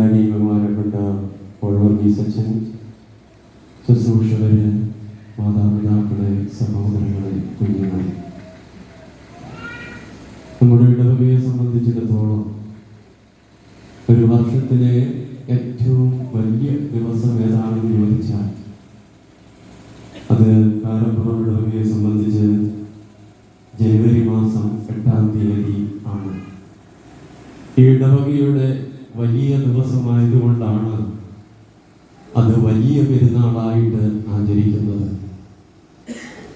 ബഹുമാനായി ബഹുമാനപ്പെട്ട ഓൾവർഗീസ് അച്ഛൻ ശുശ്രൂഷകര് മാതാപിതാക്കളെ സഹോദരങ്ങളെ കുഞ്ഞുങ്ങളെ. നമ്മുടെ ഇടവകയെ സംബന്ധിച്ചിടത്തോളം ഒരു വർഷത്തിലെ ഏറ്റവും വലിയ ദിവസം ഏതാണെന്ന് ചോദിച്ചാൽ അത് കാരപ്പുറം ഇടവകയെ സംബന്ധിച്ച് ജനുവരി മാസം എട്ടാം തീയതി ആണ്. ഈ ഇടവകയുടെ വലിയ ദിവസമായതുകൊണ്ടാണ് അത് വലിയ പെരുന്നാളായിട്ട് ആചരിക്കുന്നത്.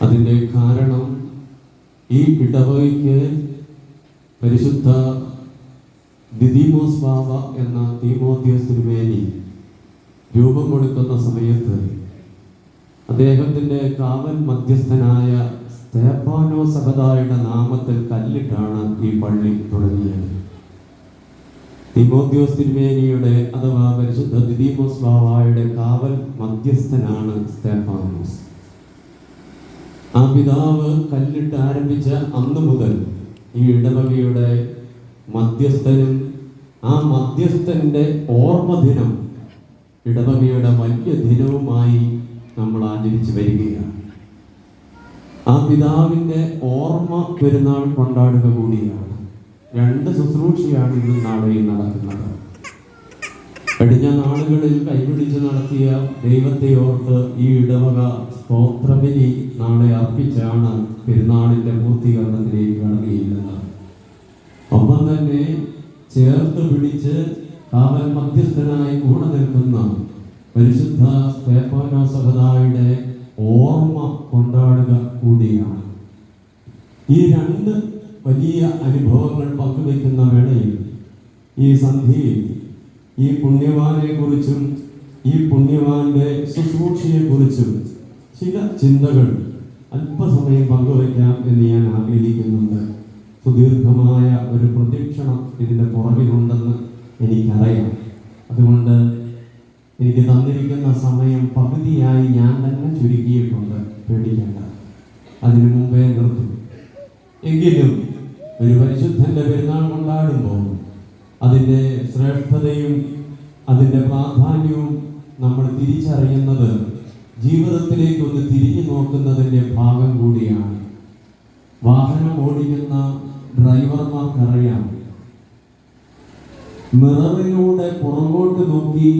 അതിന്റെ കാരണം ഈ ഇടവകയ്ക്ക് പരിശുദ്ധ ദിദിമോസ് ബാബ എന്ന തീമോത്യോസ് തിരുമേനി രൂപം കൊടുക്കുന്ന സമയത്ത് അദ്ദേഹത്തിന്റെ കാവൽ മധ്യസ്ഥനായ സ്തേപ്പാനോ സഹദായുടെ നാമത്തിൽ കല്ലിട്ടാണ് തിമോത്യോസ് തിരുമേനിയുടെ അഥവാ പരിശുദ്ധ ദിദീമോസ് ബാവായുടെ കാവൽ മധ്യസ്ഥനാണ് സ്തേഫാനോസ്. ആ പിതാവ് കല്ലിട്ട് ആരംഭിച്ച അന്ന് മുതൽ ഈ ഇടവകയുടെ മധ്യസ്ഥനും ആ മധ്യസ്ഥന്റെ ഓർമ്മ ദിനം ഇടവകയുടെ വലിയ ദിനവുമായി നമ്മൾ ആചരിച്ചു വരികയാണ്. ആ പിതാവിന്റെ ഓർമ്മ പെരുന്നാൾ കൊണ്ടാടുക കൂടിയാണ്. രണ്ട് ശുശ്രൂഷയാണ് ഇന്നും നാളെയും നടക്കുന്നത്. കഴിഞ്ഞ നാളുകളിൽ കൈപിടിച്ച് നടത്തിയ ദൈവത്തെ ഓർത്ത് ഈ ഇടവക സ്തോത്രബലി നാളെ അർപ്പിച്ചാണ് പെരുന്നാളിന്റെ പൂർത്തീകരണത്തിലേക്ക് കടന്നുചെല്ലുന്നത് ഒപ്പം തന്നെ ചേർത്ത് പിടിച്ച് കാവൽ മധ്യസ്ഥനായി കൂടെ നിൽക്കുന്ന പരിശുദ്ധ സഹദായുടെ ഓർമ്മ കൊണ്ടാടുക കൂടിയാണ്. ഈ രണ്ട് വലിയ അനുഭവങ്ങൾ പങ്കുവയ്ക്കുന്ന വേളയിൽ ഈ സന്ധിയിൽ ഈ പുണ്യവാനെ കുറിച്ചും ഈ പുണ്യവാന്റെ ശുശ്രൂഷയെ കുറിച്ചും ചില ചിന്തകൾ അല്പസമയം പങ്കുവയ്ക്കാം എന്ന് ഞാൻ ആഗ്രഹിക്കുന്നുണ്ട്. സുദീർഘമായ ഒരു പ്രതീക്ഷണം ഇതിന്റെ പുറകിലുണ്ടെന്ന് എനിക്കറിയാം. അതുകൊണ്ട് എനിക്ക് തന്നിരിക്കുന്ന സമയം പകുതിയായി ഞാൻ തന്നെ ചുരുക്കിയിട്ടുണ്ട്. പേടിക്കേണ്ട. അതിനു മുമ്പേ നിർത്തും. എങ്കിലും ഒരു പരിശുദ്ധന്റെ പെരുന്നാൾ കൊണ്ടാടുമ്പോൾ അതിന്റെ ശ്രേഷ്ഠതയും അതിന്റെ പ്രാധാന്യവും നമ്മൾ തിരിച്ചറിയുന്നത് ജീവിതത്തിലേക്ക് ഒന്ന് തിരിഞ്ഞു നോക്കുന്നതിന്റെ ഭാഗം കൂടിയാണ്. വാഹനം ഓടിക്കുന്ന ഡ്രൈവർമാർക്കറിയാം. മിററിലൂടെ പുറകോട്ട് നോക്കി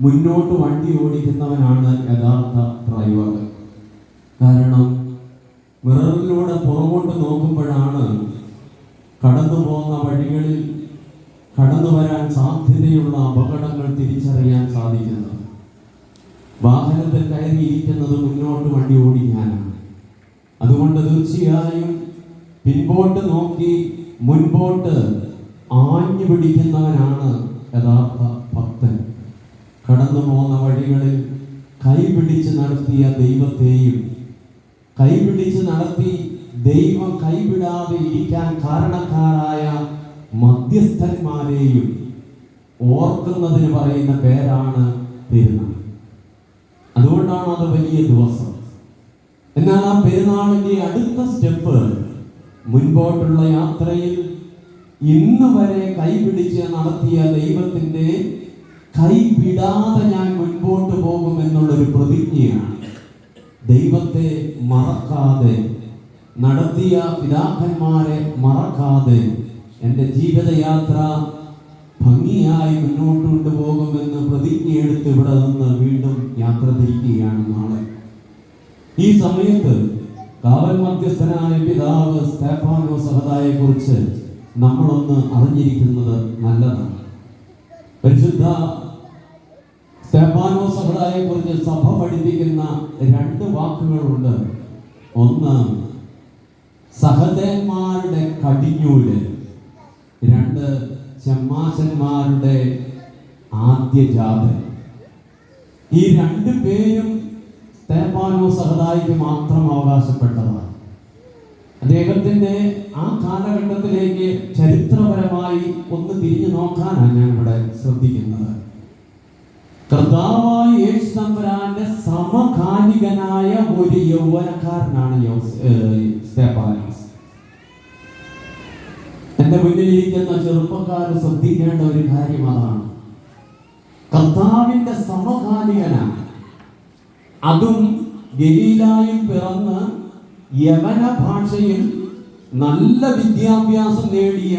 മുന്നോട്ട് വണ്ടി ഓടിക്കുന്നവനാണ് യഥാർത്ഥ ഡ്രൈവർ. കാരണം മിററിലൂടെ പുറകോട്ട് നോക്കുമ്പോഴാണ് കടന്നു പോകുന്ന വഴികളിൽ കടന്നു വരാൻ സാധ്യതയുള്ള അപകടങ്ങൾ തിരിച്ചറിയാൻ സാധിക്കുന്നത്. വാഹനത്തിൽ കയറിയിരിക്കുന്നത് മുന്നോട്ട് വണ്ടി ഓടിക്കാനാണ്. അതുകൊണ്ട് തീർച്ചയായും പിൻപോട്ട് നോക്കി മുൻപോട്ട് ആഞ്ഞു പിടിക്കുന്നവനാണ് യഥാർത്ഥ ഭക്തൻ. കടന്നു പോകുന്ന വഴികളിൽ കൈപിടിച്ച് നടത്തിയ ദൈവത്തെയും കൈപിടിച്ച് നടത്തി ദൈവം കൈവിടാതെ ഇരിക്കാൻ കാരണക്കാരായ മധ്യസ്ഥന്മാരെയും ഓർക്കുന്നതിന് പറയുന്ന പേരാണ് പെരുന്നാൾ. അതുകൊണ്ടാണ് അത് വലിയ ദിവസം. എന്നാൽ ആ പെരുന്നാളിന്റെ അടുത്ത സ്റ്റെപ്പ് മുൻപോട്ടുള്ള യാത്രയിൽ ഇന്ന് വരെ കൈപിടിച്ച് നടത്തിയ ദൈവത്തിന്റെ കൈവിടാതെ ഞാൻ മുൻപോട്ട് പോകുമെന്നുള്ളൊരു പ്രതിജ്ഞയാണ്. ദൈവത്തെ മറക്കാതെ നടത്തിയ പിതാക്കന്മാരെ മറക്കാതെ എന്റെ ജീവിതയാത്ര ഭംഗിയായി മുന്നോട്ട് കൊണ്ടുപോകുമെന്ന് പ്രതിജ്ഞയെടുത്ത് ഇവിടെ നിന്ന് വീണ്ടും യാത്ര തിരിക്കുകയാണ് നാളെ. ഈ സമയത്ത് കാവൽ മധ്യസ്ഥനായ പിതാവ് സ്തേഫാനോ സഹതായെ കുറിച്ച് നമ്മളൊന്ന് അറിഞ്ഞിരിക്കുന്നത് നല്ലതാണ്. പരിശുദ്ധ സഹതായെ കുറിച്ച് സഭ പഠിപ്പിക്കുന്ന രണ്ട് വാക്കുകളുണ്ട്. ഒന്ന് സഹദേന്മാരുടെ കടിഞ്ഞൂൽ. രണ്ട് ചെമ്മാശന്മാരുടെ ആദ്യജാതൻ ഈ രണ്ട് പേരും തേപ്പാനോ സഹദായിക്ക് മാത്രം അവകാശപ്പെട്ടതാണ്. അദ്ദേഹത്തിന്റെ ആ കാലഘട്ടത്തിലേക്ക് ചരിത്രപരമായി ഒന്ന് തിരിഞ്ഞു നോക്കാനാണ് ഞാൻ ഇവിടെ ശ്രദ്ധിക്കുന്നത്. കർത്താവ് തമ്പുരാന്റെ സമകാലികനായ ഒരു യൗവനക്കാരനാണ് സ്തേഫാനോസ് എന്റെ മുന്നിലിരിക്കുന്ന ചെറുപ്പക്കാർ ശ്രദ്ധിക്കേണ്ട ഒരു കാര്യം അതാണ്. കർത്താവിന്റെ സമകാലികനാണ്. അതും ഗലീലായിൽ പിറന്ന് യവന ഭാഷയിൽ നല്ല വിദ്യാഭ്യാസം നേടിയ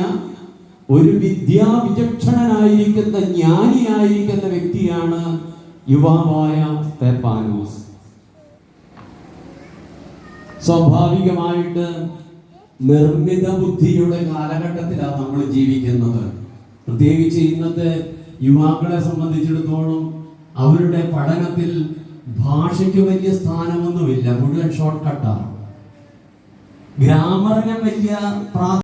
ഒരു വിദ്യാവിചക്ഷണനായിരിക്കുന്ന ജ്ഞാനിയായിരിക്കുന്ന വ്യക്തിയാണ് യുവാവായ സ്തെപ്പാനോസ്. സ്വാഭാവികമായിട്ട് നിർമ്മിത ബുദ്ധിയുടെ കാലഘട്ടത്തിലാണ് നമ്മൾ ജീവിക്കുന്നത്. പ്രത്യേകിച്ച് ഇന്നത്തെ യുവാക്കളെ സംബന്ധിച്ചിടത്തോളം അവരുടെ പഠനത്തിൽ ഭാഷയ്ക്ക് വലിയ സ്ഥാനമൊന്നുമില്ല മുഴുവൻ ഷോർട്ട് കട്ടാണ് ഗ്രാമറിനും വലിയ പ്രാ